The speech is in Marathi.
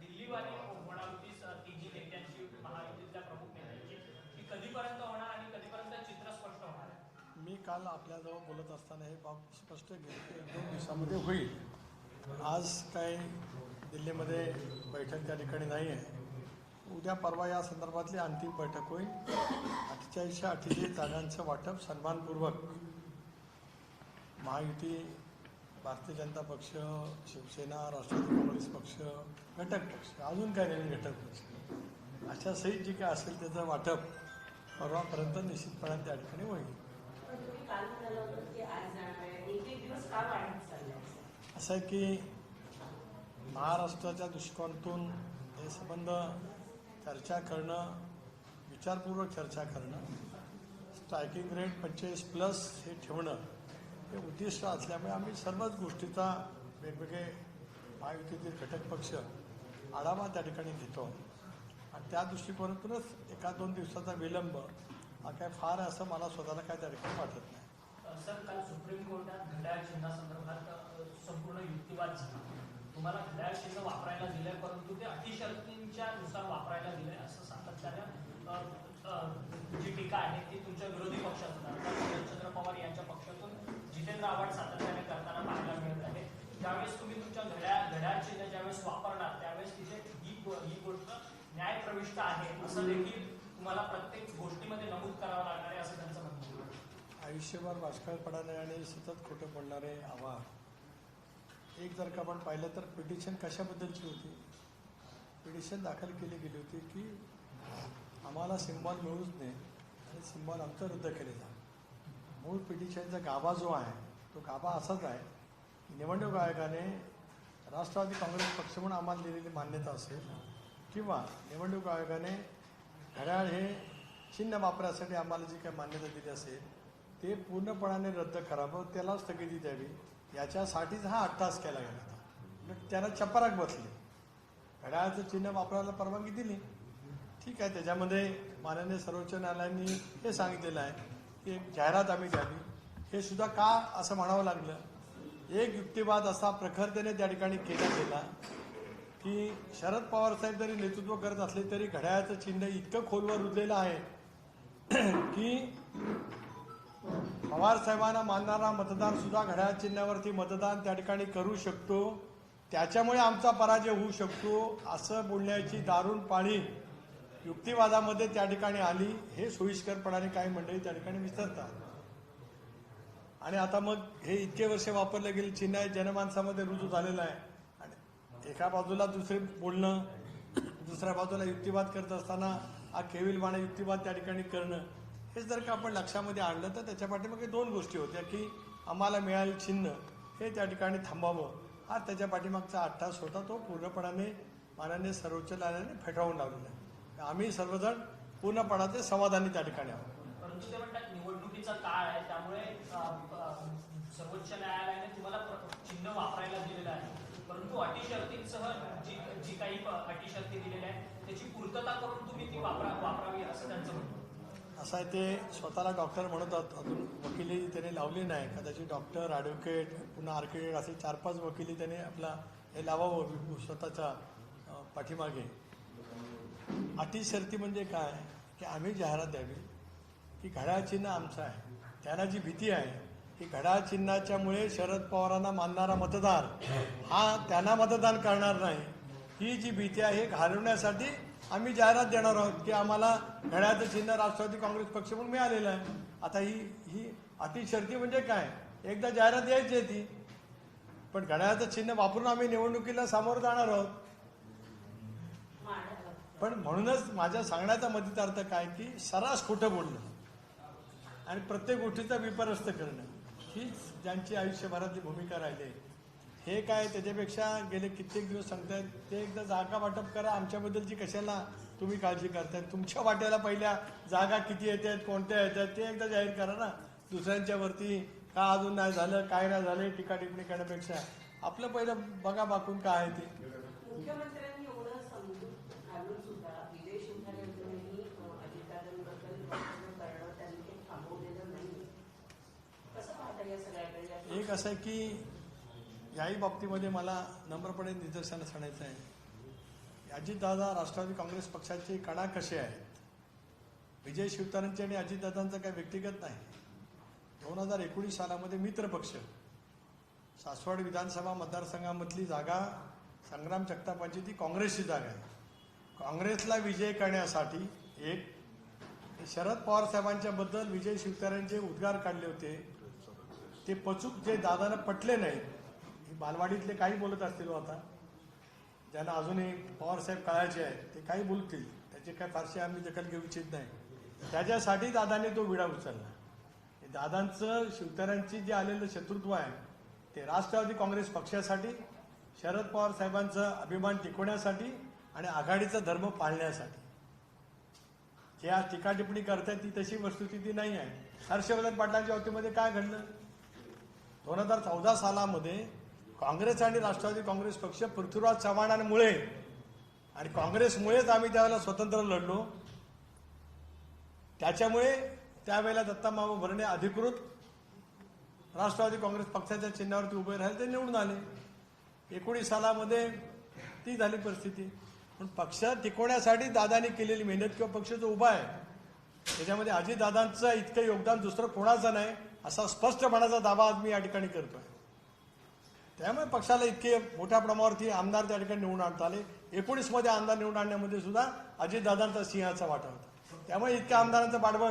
दिल्लीवाली होणार होती तिन्ही नेत्यांची महायुतीतल्या प्रमुख नेत्यांची. ती कधीपर्यंत होणार आणि कधीपर्यंत चित्र स्पष्ट होणार मी काल आपल्याजवळ बोलत असताना हे बाब स्पष्ट घेतले दोन दिवसामध्ये होईल. आज काही दिल्लीमध्ये बैठक त्या ठिकाणी नाही आहे. उद्या परवा या संदर्भातली अंतिम बैठक होईल. अठ्ठेचाळीसशे अठ्ठेचाळीस जागांचं वाटप सन्मानपूर्वक महायुती भारतीय जनता पक्ष शिवसेना राष्ट्रवादी काँग्रेस पक्ष घटक पक्ष अजून काय नवीन घटक पक्ष. अशा सहित जे काय असेल त्याचं वाटप परवापर्यंत निश्चितपणे त्या ठिकाणी होईल. असं आहे की महाराष्ट्राच्या दृष्टिकोनातून हे संबंध चर्चा करणं विचारपूर्वक चर्चा करणं स्ट्रायकिंग रेट पंचेचाळीस प्लस हे ठेवणं हे उद्दिष्ट असल्यामुळे आम्ही सर्वच गोष्टीचा वेगवेगळे महायुतीतील घटक पक्ष आढावा त्या ठिकाणी घेतो. आणि त्या दृष्टिकोनातूनच एका दोन दिवसाचा विलंब हा काय फार असं मला स्वतःला काय त्या ठिकाणी वाटत नाही. सर काल सुप्रीम कोर्टात घड्याळ चिन्हासंदर्भात संपूर्ण युक्तिवाद झाला. तुम्हाला घड्याळ चिन्ह वापरायला दिलंय परंतु ते अतिशर्तींच्या नुसार वापरायला दिलंय असं सातत्यानं जी टीका आहे ती तुमच्या विरोधी न्याय प्रविष्ट आहे असं देखील तुम्हाला प्रत्येक गोष्टीमध्ये नमूद करावं लागणार आहे असं त्यांचं म्हणणं आयुष्यभर बाष्काळ पडणारे आणि सतत खोटं पडणारे आव्हान. एक जर का आपण पाहिलं तर पिटिशन कशाबद्दलची होती? पिटिशन दाखल केली गेली होती की आम्हाला सिम्बॉल मिळूच नये आणि सिम्बॉल आमचं रद्द केले जा. मूळ पिटिशनचा गाभा जो आहे तो गाभा असाच आहे की निवडणूक आयोगाने राष्ट्रवादी काँग्रेस पक्ष म्हणून आम्हाला दिलेली मान्यता असेल. किंवा निवडणूक आयोगाने घड्याळ हे चिन्ह वापरासाठी आम्हाला जी काही मान्यता दिली असेल ते पूर्णपणाने रद्द करावं त्याला स्थगिती द्यावी याच्यासाठीच हा अट्टास केला गेला होता. मग त्याला चपराक बसली. घड्याळाचं चिन्ह वापरायला परवानगी दिली. ठीक आहे त्याच्यामध्ये माननीय सर्वोच्च न्यायालयाने हे सांगितलेलं आहे की एक जाहिरात आम्ही द्यावी. हे सुद्धा का असं म्हणावं लागलं? एक युक्तिवाद असा प्रखरतेने त्या ठिकाणी केला गेला की शरद पवार साहेब जरी नेतृत्व करत असले तरी घड्याळाचं चिन्ह इतकं खोलवर रुजलेलं आहे की पवार साहेबांना मानणारा मतदार सुद्धा घड्याळ चिन्हावरती मतदान त्या ठिकाणी करू शकतो. त्याच्यामुळे आमचा पराजय होऊ शकतो. असं बोलण्याची दारुण पाळी युक्तिवादामध्ये त्या ठिकाणी आली. हे सोयीस्करपणाने काही मंडळी त्या ठिकाणी विसरतात. आणि आता मग हे इतके वर्ष वापरलं गेले चिन्ह आहे जनमानसामध्ये रुजू झालेलं आहे. एका बाजूला दुसरे बोलणं दुसऱ्या बाजूला युक्तिवाद करत असताना हा केविलवाणा युक्तिवाद त्या ठिकाणी करणं हे जर का आपण लक्षामध्ये आणलं तर त्याच्या पाठीमागे दोन गोष्टी होत्या की आम्हाला मिळालेलं चिन्ह हे त्या ठिकाणी थांबावं. हा त्याच्या पाठीमागचा अट्टास होता तो पूर्णपणाने माननीय सर्वोच्च न्यायालयाने फेटाळून लावलेला आहे. आम्ही सर्वजण पूर्णपणाचे समाधानी त्या ठिकाणी आहोत. परंतु ते म्हणतात निवडणुकीचा काळ आहे त्यामुळे सर्वोच्च न्यायालयाने तुम्हाला चिन्ह वापरायला दिलेलं आहे. जी काही अटी शर्ती दिलेल्या आहेत त्याची पूर्तता करून तुम्ही ती वापरा वापरावी असं त्यांचं म्हणणं आहे. असं आहे ते स्वतःला डॉक्टर म्हणत अजून वकिली त्याने लावली नाही. कदाचित डॉक्टर ॲडव्होकेट पुन्हा आर्किटेक्ट असे चार पाच वकिली त्याने आपला हे लावावं स्वतःच्या पाठीमागे. अटी शर्ती म्हणजे काय? की आम्ही जाहिरात द्यावी. की घड्याळ चिन्ह आमचं आहे. त्यांना जी भीती आहे की घड्याळ चिन्हाच्यामुळे शरद पवारांना मानणारा मतदार हा त्यांना मतदान करणार नाही. ही जी भीती आहे हे घालवण्यासाठी आम्ही जाहिरात देणार आहोत की आम्हाला घड्याचं चिन्ह राष्ट्रवादी काँग्रेस पक्ष म्हणून मिळालेलं आहे. आता ही ही अतिशर्ती म्हणजे काय? एकदा जाहिरात द्यायची आहे ती पण घड्याळाचं चिन्ह वापरून आम्ही निवडणुकीला सामोरं जाणार आहोत. पण म्हणूनच माझ्या सांगण्याचा मतितार्थ काय की सरास खोटं बोलणं आणि प्रत्येक गोष्टीचा विपरस्त करणं हीच ज्यांची आयुष्यभरातली भूमिका राहिली हे काय त्याच्यापेक्षा गेले कित्येक दिवस सांगतायत ते एकदा जागा वाटप करा आमच्याबद्दलची कशाला तुम्ही काळजी करताय? तुमच्या वाट्याला पहिल्या जागा किती येत आहेत कोणत्या येतात ते एकदा जाहीर करा ना. दुसऱ्यांच्या वरती का अजून नाही झालं काय नाही झालं टीका टिप्पणी करण्यापेक्षा. आपलं पहिलं बघा बाकून काय आहे ते. एक असं आहे की याही बाबतीमध्ये मला नम्रपणे निदर्शनास आणायचं आहे. अजितदादा राष्ट्रवादी काँग्रेस पक्षाचे कणा कसे आहेत? विजय शिवतारांचे आणि अजितदादांचं काही व्यक्तिगत नाही. दोन हजार एकोणीस सालामध्ये मित्रपक्ष सासवड विधानसभा मतदारसंघामधली जागा संग्राम जगतापांची ती काँग्रेसची जागा आहे. काँग्रेसला विजय करण्यासाठी एक शरद पवार साहेबांच्याबद्दल विजय शिवतारांचे उद्गार काढले होते. ते पचूक जे दादाला पटले नाहीत बालवाडीतले काही बोलत असतील हो आता ज्यांना अजूनही पवारसाहेब कळायचे आहेत ते काही बोलतील. त्याची काय फारसे आम्ही दखल घेऊ इच्छित नाही. त्याच्यासाठी दादाने तो विडा उचलला. दादांचं शिवतऱ्यांची जे आलेलं शत्रुत्व आहे ते राष्ट्रवादी काँग्रेस पक्षासाठी शरद पवार साहेबांचं अभिमान टिकवण्यासाठी आणि आघाडीचा धर्म पाळण्यासाठी. जे आज टीका टिप्पणी करतायत ती तशी वस्तुस्थिती नाही आहे. हर्षवर्धन पाटलांच्या बाबतीमध्ये काय घडलं? दोन हजार चौदा सालामध्ये काँग्रेस आणि राष्ट्रवादी काँग्रेस पक्ष पृथ्वीराज चव्हाणांमुळे आणि काँग्रेसमुळेच आम्ही त्यावेळेला स्वतंत्र लढलो. त्याच्यामुळे त्यावेळेला दत्तामामा भरणे अधिकृत राष्ट्रवादी काँग्रेस पक्षाच्या चिन्हावरती उभे राहिले ते निवडून आले. एकोणीस सालामध्ये ती झाली परिस्थिती. पण पक्ष टिकवण्यासाठी दादानी केलेली मेहनत किंवा पक्ष जो उभा आहे त्याच्यामध्ये अजितदादांचं इतकं योगदान दुसरं कोणाचं नाही असा स्पष्टपणाचा दावा आज मी या ठिकाणी करतोय. त्यामुळे पक्षाला इतके मोठ्या प्रमाणावरती आमदार त्या ठिकाणी निवडून आणता आले. एकोणीसमध्ये आमदार निवडून आणण्यामध्ये सुद्धा अजितदादांचा सिंहाचा वाटा होता. त्यामुळे इतक्या आमदारांचं पाठबळ